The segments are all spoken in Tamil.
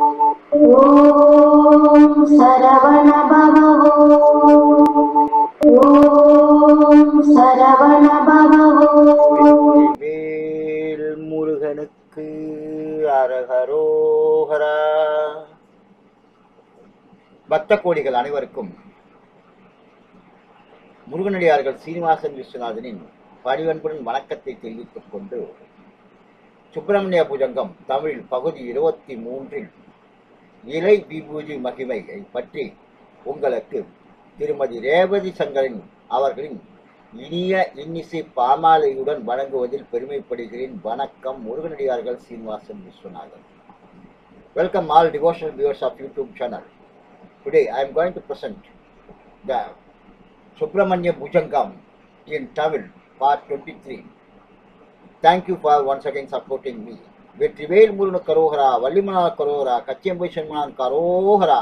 ஓம் சரவண பவோ வேல் முருகனுக்கு அரகரோகரா. பக்த கோடிகள் அனைவருக்கும் முருகனடியார்கள் சீனிவாசன் விஸ்வநாதனின் பணிவன்புடன் வணக்கத்தை தெரிவித்துக் கொண்டு சுப்பிரமணிய புஜங்கம் தமிழ் பகுதி இருபத்தி மூன்றில் இலை விபூதி மகிமையை பற்றி உங்களுக்கு திருமதி ரேவதி சங்கரின் அவர்களின் இனிய இன்னிசை பாமாலையுடன் வழங்குவதில் பெருமைப்படுகிறேன். வணக்கம் முருகனடியார்கள் Srinivasan Viswanathan. Welcome all devotional viewers of YouTube channel today I am going to present the Subramanya Bhujangam in Tamil part 23 thank you for once again supporting me. Vetrivel Murugan கரோகரா வள்ளிமனார் கரோகரா கச்சியம்பை சண்மனான் கரோகரா.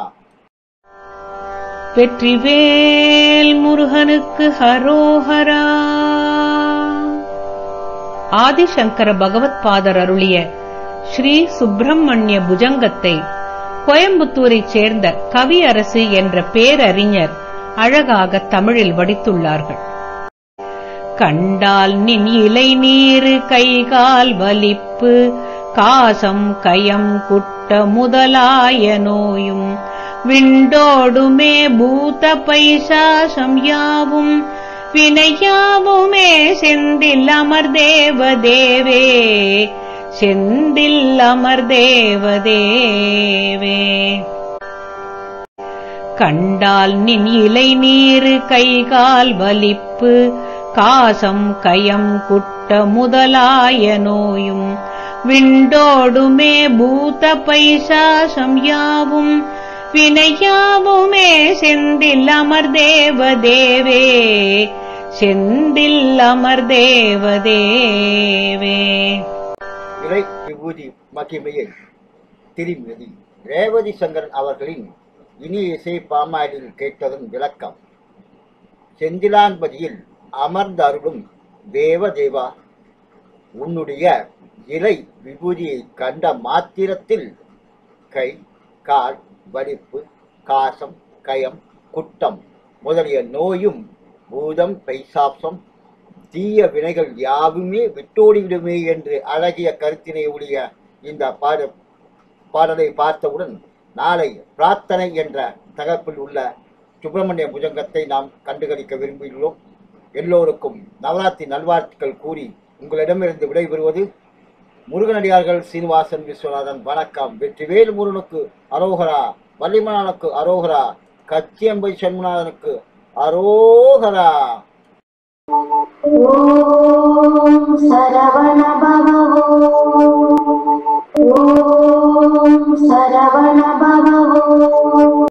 வெற்றிவேல் முருகனுக்கு ஹரோஹரா ஆதிசங்கர பகவத் பாதர் அருளிய ஸ்ரீ சுப்பிரமணிய புஜங்கத்தை கோயம்புத்தூரைச் சேர்ந்த கவியரசு என்ற பேரறிஞர் அழகாக தமிழில் வடித்துள்ளார்கள். கண்டால் நின் இலை நீரு கைகால் வலிப்பு காசம் கயம் குட்ட முதலாய நோயும் விண்டோடுமே பூத பைசாசம் யாவும் வினையாவுமே செந்தில் அமர்தேவ தேவே செந்தில் அமர்தேவ தேவே கண்டால் நின் இலை நீரு கைகால் வலிப்பு காசம் கயம் குட்ட முதலாய நோயும் விண்டோடுமே பூத பைசாசம் யாவும் வினையாவுமே செந்தில் அமர்தேவ தேவே செந்தில் அமர்தேவ தேவே இறை விபூதி மகிமையை திருமதி ரேவதி சங்கரன் அவர்களின் இனிய இசை பாமாயில் கேட்டதன் விளக்கம். செந்திலான்பதியில் அமர்ந்தருளும் தேவ தேவா உன்னுடைய இலை விபூதியை கண்ட மாத்திரத்தில் கை கால் வலிப்பு காசம் கயம் குட்டம் முதலிய நோயும் பூதம் பைசாப்சம் தீய வினைகள் யாவுமே விட்டோடிவிடுமே என்று அழகிய கருத்தினை உடைய இந்த பாட பாடலை பார்த்தவுடன் நாளை பிரார்த்தனை என்ற தகப்பில் உள்ள சுப்பிரமணிய புஜங்கத்தை நாம் கண்டுகளிக்க விரும்புகிறோம். எல்லோருக்கும் நவராத்திரி நல்வாழ்த்துக்கள் கூறி உங்களிடமிருந்து விடைபெறுவது முருகனடியார்கள் சீனிவாசன் விஸ்வநாதன். வணக்கம். வெற்றிவேல் முருகனுக்கு அரோகரா வள்ளிமணனுக்கு அரோகரா கச்சியம்பை சண்முநாதனுக்கு அரோகரா. சரவணபா